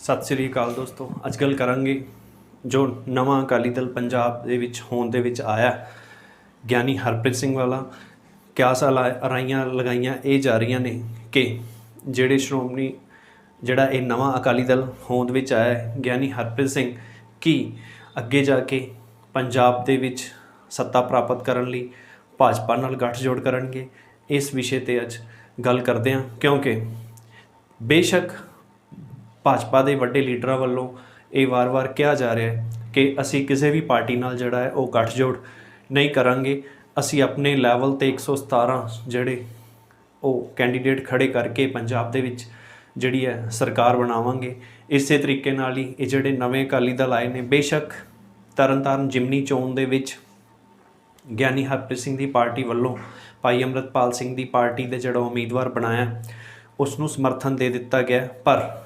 ਸਤਿ ਸ੍ਰੀ ਅਕਾਲ ਦੋਸਤੋ। ਅੱਜ ਗੱਲ ਕਰਾਂਗੇ ਜੋ ਨਵਾਂ ਅਕਾਲੀ ਦਲ ਪੰਜਾਬ ਦੇ ਵਿੱਚ ਹੋਣ ਦੇ ਵਿੱਚ ਆਇਆ। ਗਿਆਨੀ ਹਰਪ੍ਰੀਤ ਸਿੰਘ ਵਾਲਾ ਕਿਆਸ ਲਾ- ਰਾਈਆਂ ਲਗਾਈਆਂ ਇਹ ਜਾ ਰਹੀਆਂ ਨੇ ਕਿ ਜਿਹੜੇ ਸ਼੍ਰੋਮਣੀ ਜਿਹੜਾ ਇਹ ਨਵਾਂ ਅਕਾਲੀ ਦਲ ਹੋਂਦ ਵਿੱਚ ਆਇਆ ਹੈ, ਗਿਆਨੀ ਹਰਪ੍ਰੀਤ ਸਿੰਘ ਕੀ ਅੱਗੇ ਜਾ ਕੇ ਪੰਜਾਬ ਦੇ ਵਿੱਚ ਸੱਤਾ ਪ੍ਰਾਪਤ ਕਰਨ ਲਈ ਭਾਜਪਾ ਨਾਲ ਗੱਠਜੋੜ ਕਰਨਗੇ, ਇਸ ਵਿਸ਼ੇ ਤੇ ਅੱਜ ਗੱਲ ਕਰਦੇ ਹਾਂ। ਕਿਉਂਕਿ ਬੇਸ਼ੱਕ ਭਾਜਪਾ ਦੇ ਵੱਡੇ ਲੀਡਰਾਂ ਵੱਲੋਂ ਇਹ ਵਾਰ-ਵਾਰ ਕਿਹਾ ਜਾ ਰਿਹਾ ਹੈ ਕਿ ਅਸੀਂ ਕਿਸੇ ਵੀ ਪਾਰਟੀ ਨਾਲ ਜਿਹੜਾ ਹੈ ਉਹ ਗੱਠਜੋੜ ਨਹੀਂ ਕਰਾਂਗੇ। ਅਸੀਂ ਆਪਣੇ ਲੈਵਲ ਤੇ 117 ਜਿਹੜੇ ਉਹ ਕੈਂਡੀਡੇਟ ਖੜੇ ਕਰਕੇ ਪੰਜਾਬ ਦੇ ਵਿੱਚ ਜਿਹੜੀ ਹੈ ਸਰਕਾਰ ਬਣਾਵਾਂਗੇ। ਇਸੇ ਤਰੀਕੇ ਨਾਲ ਹੀ ਇਹ ਜਿਹੜੇ ਨਵੇਂ ਅਕਾਲੀ ਦਲ ਆਏ ਨੇ, ਬੇਸ਼ੱਕ ਤਰਨਤਾਰਨ ਜਿਮਨੀ ਚੋਣ ਦੇ ਵਿੱਚ ਗਿਆਨੀ ਹਰਪ੍ਰੀਤ ਸਿੰਘ ਦੀ ਪਾਰਟੀ ਵੱਲੋਂ ਭਾਈ ਅੰਮ੍ਰਿਤਪਾਲ ਸਿੰਘ ਦੀ ਪਾਰਟੀ ਦੇ ਜਿਹੜਾ ਉਮੀਦਵਾਰ ਬਣਾਇਆ ਉਸ ਨੂੰ ਸਮਰਥਨ ਦੇ ਦਿੱਤਾ ਗਿਆ। ਪਰ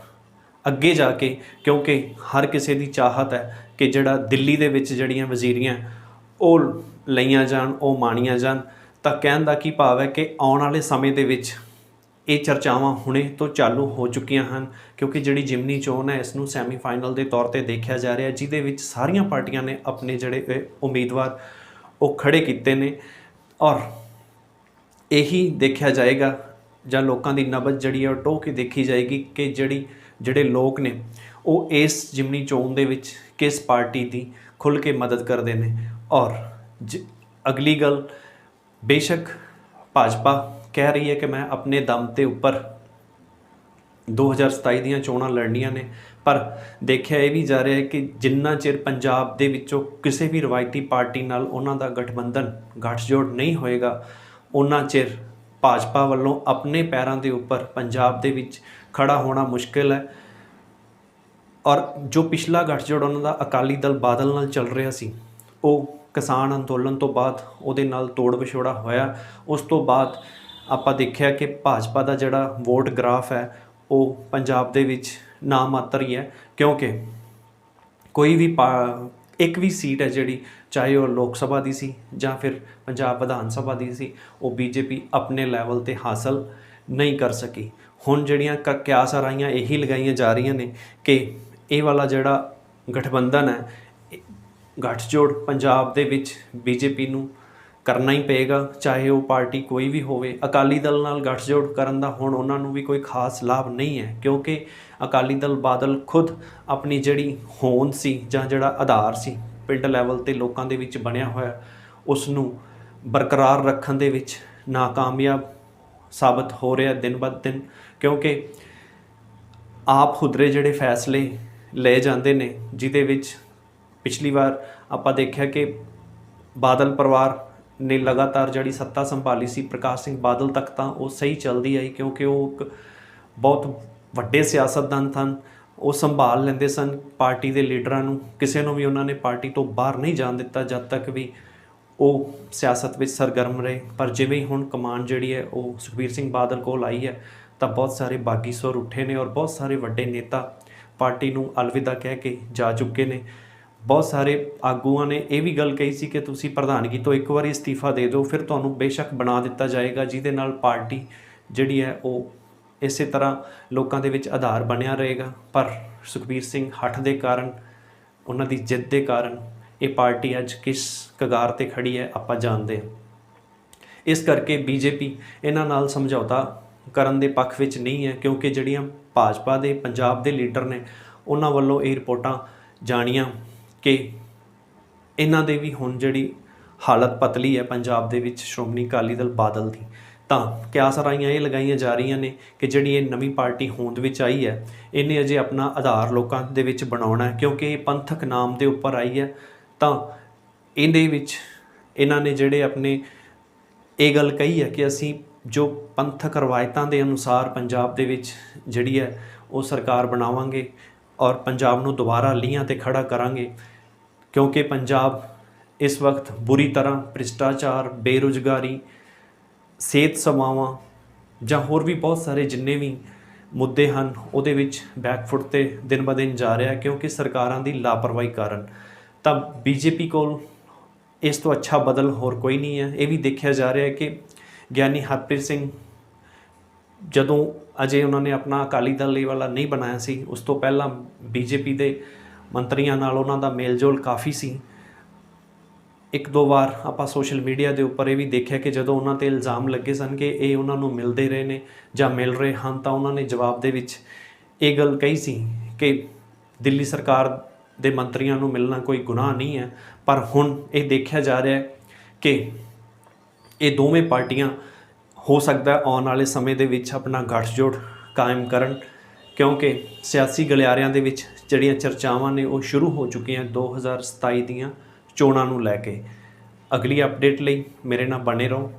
ਅੱਗੇ ਜਾ ਕੇ, ਕਿਉਂਕਿ ਹਰ ਕਿਸੇ ਦੀ ਚਾਹਤ ਹੈ ਕਿ ਜਿਹੜਾ ਦਿੱਲੀ ਦੇ ਵਿੱਚ ਜਿਹੜੀਆਂ ਵਜ਼ੀਰੀਆਂ ਉਹ ਲਈਆਂ ਜਾਣ, ਉਹ ਮਾਣੀਆਂ ਜਾਣ, ਤਾਂ ਕਹਿਣ ਦਾ ਕੀ ਭਾਵ ਹੈ ਕਿ ਆਉਣ ਵਾਲੇ ਸਮੇਂ ਦੇ ਵਿੱਚ ਇਹ ਚਰਚਾਵਾਂ ਹੁਣੇ ਤੋਂ ਚਾਲੂ ਹੋ ਚੁੱਕੀਆਂ ਹਨ, ਕਿਉਂਕਿ ਜਿਹੜੀ ਜਿਮਨੀ ਚੋਣ ਹੈ ਇਸ ਨੂੰ ਸੈਮੀਫਾਈਨਲ ਦੇ ਤੌਰ ਤੇ ਦੇਖਿਆ ਜਾ ਰਿਹਾ, ਜਿਹਦੇ ਵਿੱਚ ਸਾਰੀਆਂ ਪਾਰਟੀਆਂ ਨੇ ਆਪਣੇ ਜਿਹੜੇ ਉਮੀਦਵਾਰ ਉਹ ਖੜੇ ਕੀਤੇ ਨੇ ਔਰ ਇਹੀ ਦੇਖਿਆ ਜਾਏਗਾ ਜਾਂ ਲੋਕਾਂ ਦੀ ਨਬਜ਼ ਜਿਹੜੀ ਹੈ ਉਹ ਟੋਹ ਕੇ ਦੇਖੀ ਜਾਏਗੀ ਕਿ ਜਿਹੜੀ ਜਿਹੜੇ ਲੋਕ ਨੇ, ਉਹ ਇਸ ਜਿਮਨੀ ਚੋਣ ਦੇ ਵਿੱਚ ਕਿਸ ਪਾਰਟੀ ਦੀ ਖੁੱਲ ਕੇ ਮਦਦ ਕਰਦੇ ਨੇ? ਔਰ ਜ- ਅਗਲੀ ਗੱਲ, ਬੇਸ਼ੱਕ ਭਾਜਪਾ ਕਹਿ ਰਹੀ ਹੈ ਕਿ ਮੈਂ ਆਪਣੇ ਦਮ ਤੇ ਉੱਪਰ 2027 ਦੀਆਂ ਚੋਣਾਂ ਲੜਨੀਆਂ ਨੇ, ਪਰ ਦੇਖਿਆ ਇਹ ਵੀ ਜਾ ਰਿਹਾ ਹੈ ਕਿ ਜਿੰਨਾ ਚਿਰ ਪੰਜਾਬ ਦੇ ਵਿੱਚੋਂ ਕਿਸੇ ਵੀ ਰਵਾਇਤੀ ਪਾਰਟੀ ਨਾਲ ਉਹਨਾਂ ਦਾ ਗਠਬੰਧਨ ਗੱਠਜੋੜ ਨਹੀਂ ਹੋਏਗਾ, ਉਹਨਾਂ ਚਿਰ ਭਾਜਪਾ ਵੱਲੋਂ ਆਪਣੇ ਪੈਰਾਂ ਦੇ ਉੱਪਰ ਪੰਜਾਬ ਦੇ ਵਿੱਚ ਖੜਾ ਹੋਣਾ ਮੁਸ਼ਕਿਲ ਹੈ ਔਰ ਜੋ ਪਿਛਲਾ ਗੱਠਜੋੜ ਉਹਨਾਂ ਦਾ ਅਕਾਲੀ ਦਲ ਬਾਦਲ ਨਾਲ ਚੱਲ ਰਿਹਾ ਸੀ, ਉਹ ਕਿਸਾਨ ਅੰਦੋਲਨ ਤੋਂ ਬਾਅਦ ਉਹਦੇ ਨਾਲ ਤੋੜ ਵਿਛੋੜਾ ਹੋਇਆ। ਉਸ ਤੋਂ ਬਾਅਦ ਆਪਾਂ ਦੇਖਿਆ ਕਿ ਭਾਜਪਾ ਦਾ ਜਿਹੜਾ ਵੋਟ ਗ੍ਰਾਫ ਹੈ, ਉਹ ਪੰਜਾਬ ਦੇ ਵਿੱਚ ਨਾ ਮਾਤਰ ਹੀ ਹੈ, ਕਿਉਂਕਿ ਕੋਈ ਵੀ ਪਾ- ਇੱਕ ਵੀ ਸੀਟ ਹੈ ਜਿਹੜੀ, ਚਾਹੇ ਉਹ ਲੋਕ ਸਭਾ ਦੀ ਸੀ ਜਾਂ ਫਿਰ ਪੰਜਾਬ ਵਿਧਾਨ ਸਭਾ ਦੀ ਸੀ, ਉਹ ਬੀਜੇਪੀ ਆਪਣੇ ਲੈਵਲ ਤੇ ਹਾਸਲ ਨਹੀਂ ਕਰ ਸਕੀ। ਹੁਣ ਜਿਹੜੀਆਂ ਕ- ਕਿਆਸ ਰਾਈਆਂ ਇਹੀ ਲਗਾਈਆਂ ਜਾ ਰਹੀਆਂ ਨੇ ਕਿ ਇਹ ਵਾਲਾ ਜਿਹੜਾ ਗਠਬੰਧਨ ਹੈ, ਇਹ ਗੱਠਜੋੜ ਪੰਜਾਬ ਦੇ ਵਿੱਚ ਬੀਜੇਪੀ ਨੂੰ ਕਰਨਾ ਹੀ ਪਏਗਾ, ਚਾਹੇ ਉਹ ਪਾਰਟੀ ਕੋਈ ਵੀ ਹੋਵੇ। ਅਕਾਲੀ ਦਲ ਨਾਲ ਗੱਠਜੋੜ ਕਰਨ ਦਾ ਹੁਣ ਉਹਨਾਂ ਨੂੰ ਵੀ ਕੋਈ ਖਾਸ ਲਾਭ ਨਹੀਂ ਹੈ, ਕਿਉਂਕਿ ਅਕਾਲੀ ਦਲ ਬਾਦਲ ਖੁਦ ਆਪਣੀ ਜਿਹੜੀ ਹੋਂਦ ਸੀ ਜਾਂ ਜਿਹੜਾ ਆਧਾਰ ਸੀ, ਪਿੰਡ ਲੈਵਲ ਤੇ ਲੋਕਾਂ ਦੇ ਵਿੱਚ ਬਣਿਆ ਹੋਇਆ ਉਸ ਨੂੰ ਬਰਕਰਾਰ ਰੱਖਣ ਦੇ ਵਿੱਚ ਨਾਕਾਮਯਾਬ ਸਾਬਤ ਹੋ ਰਿਹਾ ਦਿਨ ਬਦ ਦਿਨ, ਕਿਉਂਕਿ ਆਪ ਖੁਦਰੇ ਜਿਹੜੇ ਫੈਸਲੇ ਲਏ ਜਾਂਦੇ ਨੇ, ਜਿਹਦੇ ਵਿੱਚ ਪਿਛਲੀ ਵਾਰ ਆਪਾਂ ਦੇਖਿਆ ਕਿ ਬਾਦਲ ਪਰਿਵਾਰ ਨੇ ਲਗਾਤਾਰ ਜਿਹੜੀ ਸੱਤਾ ਸੰਭਾਲੀ ਸੀ ਪ੍ਰਕਾਸ਼ ਸਿੰਘ ਬਾਦਲ ਤੱਕ ਤਾਂ ਉਹ ਸਹੀ ਚੱਲਦੀ ਆਈ ਕਿਉਂਕਿ ਉਹ ਇੱਕ ਬਹੁਤ ਵੱਡੇ ਸਿਆਸਤਦਾਨ ਸਨ, ਉਹ ਸੰਭਾਲ ਲੈਂਦੇ ਸਨ ਪਾਰਟੀ ਦੇ ਲੀਡਰਾਂ ਨੂੰ। ਕਿਸੇ ਨੂੰ ਵੀ ਉਹਨਾਂ ਨੇ ਪਾਰਟੀ ਤੋਂ ਬਾਹਰ ਨਹੀਂ ਜਾਣ ਦਿੱਤਾ ਜਦ ਤੱਕ ਵੀ ਉਹ ਸਿਆਸਤ ਵਿੱਚ ਸਰਗਰਮ ਰਹੇ। ਪਰ ਜਿਵੇਂ ਹੁਣ ਕਮਾਨ ਜਿਹੜੀ ਹੈ, ਉਹ ਸੁਖਬੀਰ ਸਿੰਘ ਬਾਦਲ ਕੋਲ ਆਈ ਹੈ, ਤਾਂ ਬਹੁਤ ਸਾਰੇ ਬਾਗੀ ਸੁਰ ਉੱਠੇ ਨੇ ਔਰ ਬਹੁਤ ਸਾਰੇ ਵੱਡੇ ਨੇਤਾ ਪਾਰਟੀ ਨੂੰ ਅਲਵਿਦਾ ਕਹਿ ਕੇ ਜਾ ਚੁੱਕੇ ਨੇ। ਬਹੁਤ ਸਾਰੇ ਆਗੂਆਂ ਨੇ ਇਹ ਵੀ ਗੱਲ ਕਹੀ ਸੀ ਕਿ ਤੁਸੀਂ ਪ੍ਰਧਾਨਗੀ ਤੋਂ ਇੱਕ ਵਾਰੀ ਅਸਤੀਫਾ ਦੇ ਦਿਓ, ਫਿਰ ਤੁਹਾਨੂੰ ਬੇਸ਼ੱਕ ਬਣਾ ਦਿੱਤਾ ਜਾਏਗਾ, ਜਿਹਦੇ ਨਾਲ ਪਾਰਟੀ ਜਿਹੜੀ ਹੈ ਉਹ ਇਸੇ ਤਰ੍ਹਾਂ ਲੋਕਾਂ ਦੇ ਵਿੱਚ ਆਧਾਰ ਬਣਿਆ ਰਹੇਗਾ। ਪਰ ਸੁਖਬੀਰ ਸਿੰਘ ਹੱਠ ਦੇ ਕਾਰਨ, ਉਹਨਾਂ ਦੀ ਜਿੱਦ ਦੇ ਕਾਰਨ ਇਹ ਪਾਰਟੀ ਅੱਜ ਕਿਸ ਕਗਾਰ ਤੇ ਖੜੀ ਹੈ, ਆਪਾਂ ਜਾਣਦੇ ਹਾਂ। ਇਸ ਕਰਕੇ ਬੀਜੇਪੀ ਇਹਨਾਂ ਨਾਲ ਸਮਝੌਤਾ ਕਰਨ ਦੇ ਪੱਖ ਵਿੱਚ ਨਹੀਂ ਹੈ, ਕਿਉਂਕਿ ਜਿਹੜੀਆਂ ਭਾਜਪਾ ਦੇ, ਪੰਜਾਬ ਦੇ ਲੀਡਰ ਨੇ, ਉਹਨਾਂ ਵੱਲੋਂ ਇਹ ਰਿਪੋਰਟਾਂ ਜਾਣੀਆਂ ਕਿ ਇਹਨਾਂ ਦੇ ਵੀ ਹੁਣ ਜਿਹੜੀ ਹਾਲਤ ਪਤਲੀ ਹੈ ਪੰਜਾਬ ਦੇ ਵਿੱਚ ਸ਼੍ਰੋਮਣੀ ਅਕਾਲੀ ਦਲ ਬਾਦਲ ਦੀ, ਤਾਂ ਕਿਆਸ ਰਾਈਆਂ ਇਹ ਲਗਾਈਆਂ ਜਾ ਰਹੀਆਂ ਨੇ ਕਿ ਜਿਹੜੀ ਇਹ ਨਵੀਂ ਪਾਰਟੀ ਹੋਂਦ ਵਿੱਚ ਆਈ ਹੈ, ਇਹਨੇ ਅਜੇ ਆਪਣਾ ਆਧਾਰ ਲੋਕਾਂ ਦੇ ਵਿੱਚ ਬਣਾਉਣਾ ਹੈ, ਕਿਉਂਕਿ ਇਹ ਪੰਥਕ ਨਾਮ ਦੇ ਉੱਪਰ ਆਈ ਹੈ, ਤਾਂ ਇਹਦੇ ਵਿੱਚ ਇਹਨਾਂ ਨੇ ਜਿਹੜੇ ਆਪਣੇ ਇਹ ਗੱਲ ਕਹੀ ਹੈ ਕਿ ਅਸੀਂ ਜੋ ਪੰਥਕ ਰਵਾਇਤਾਂ ਦੇ ਅਨੁਸਾਰ ਪੰਜਾਬ ਦੇ ਵਿੱਚ ਜਿਹੜੀ ਹੈ ਉਹ ਸਰਕਾਰ ਬਣਾਵਾਂਗੇ ਔਰ ਪੰਜਾਬ ਨੂੰ ਦੁਬਾਰਾ ਲੀਹਾਂ ਤੇ ਖੜਾ ਕਰਾਂਗੇ ਕਿਉਂਕਿ ਪੰਜਾਬ ਇਸ ਵਕਤ ਬੁਰੀ ਤਰ੍ਹਾਂ ਭ੍ਰਿਸ਼ਟਾਚਾਰ, ਬੇਰੁਜ਼ਗਾਰੀ, ਸਿਹਤ ਸੇਵਾਵਾਂ ਜਾਂ ਹੋਰ ਵੀ ਬਹੁਤ ਸਾਰੇ ਜਿੰਨੇ ਵੀ ਮੁੱਦੇ ਹਨ, ਉਹਦੇ ਵਿੱਚ ਬੈਕਫੁੱਟ ਤੇ ਦਿਨ ਬ ਦਿਨ ਜਾ ਰਿਹਾ ਹੈ ਕਿਉਂਕਿ ਸਰਕਾਰਾਂ ਦੀ ਲਾਪਰਵਾਹੀ ਕਾਰਨ। ਤਾਂ ਬੀਜੇਪੀ ਕੋਲ ਇਸ ਤੋਂ ਅੱਛਾ ਬਦਲ ਹੋਰ ਕੋਈ ਨਹੀਂ ਹੈ। ਇਹ ਵੀ ਦੇਖਿਆ ਜਾ ਰਿਹਾ ਹੈ ਕਿ ਗਿਆਨੀ ਹਰਪ੍ਰੀਤ ਸਿੰਘ ਜਦੋਂ ਅਜੇ ਉਹਨਾਂ ਨੇ ਆਪਣਾ ਅਕਾਲੀ ਦਲ ਇਹ ਵਾਲਾ ਨਹੀਂ ਬਣਾਇਆ ਸੀ, ਉਸ ਤੋਂ ਪਹਿਲਾਂ ਬੀਜੇਪੀ ਦੇ ਮੰਤਰੀਆਂ ਨਾਲ ਉਹਨਾਂ ਦਾ ਮੇਲਜੋਲ ਕਾਫੀ ਸੀ। ਇੱਕ ਦੋ ਵਾਰ ਆਪਾਂ ਸੋਸ਼ਲ ਮੀਡੀਆ ਦੇ ਉੱਪਰ ਇਹ ਵੀ ਦੇਖਿਆ ਕਿ ਜਦੋਂ ਉਹਨਾਂ ਤੇ ਇਲਜ਼ਾਮ ਲੱਗੇ ਸਨ ਕਿ ਇਹ ਉਹਨਾਂ ਨੂੰ ਮਿਲਦੇ ਰਹੇ ਨੇ ਜਾਂ ਮਿਲ ਰਹੇ ਹਨ ਤਾਂ ਉਹਨਾਂ ਨੇ ਜਵਾਬ ਦੇ ਵਿੱਚ ਇਹ ਗੱਲ ਕਹੀ ਸੀ ਕਿ ਦਿੱਲੀ ਸਰਕਾਰ ਦੇ ਮੰਤਰੀਆਂ ਨੂੰ ਮਿਲਣਾ ਕੋਈ ਗੁਨਾਹ ਨਹੀਂ ਹੈ, ਪਰ ਹੁਣ ਇਹ ਦੇਖਿਆ ਜਾ ਰਿਹਾ ਹੈ ਕਿ ਇਹ ਦੋਵੇਂ ਪਾਰਟੀਆਂ ਹੋ ਸਕਦਾ ਆਉਣ ਵਾਲੇ ਸਮੇਂ ਦੇ ਵਿੱਚ ਆਪਣਾ ਗੱਠਜੋੜ ਕਾਇਮ ਕਰਨ। ਕਿਉਂਕਿ ਸਿਆਸੀ ਗਲਿਆਰਿਆਂ ਦੇ ਵਿੱਚ ਜਿਹੜੀਆਂ ਚਰਚਾਵਾਂ ਨੇ ਉਹ ਸ਼ੁਰੂ ਹੋ ਚੁੱਕੀਆਂ 2027 ਦੀਆਂ ਚੋਣਾਂ ਨੂੰ ਲੈ ਕੇ। ਅਗਲੀ ਅਪਡੇਟ ਲਈ ਮੇਰੇ ਨਾਲ ਬਣੇ ਰਹੋ।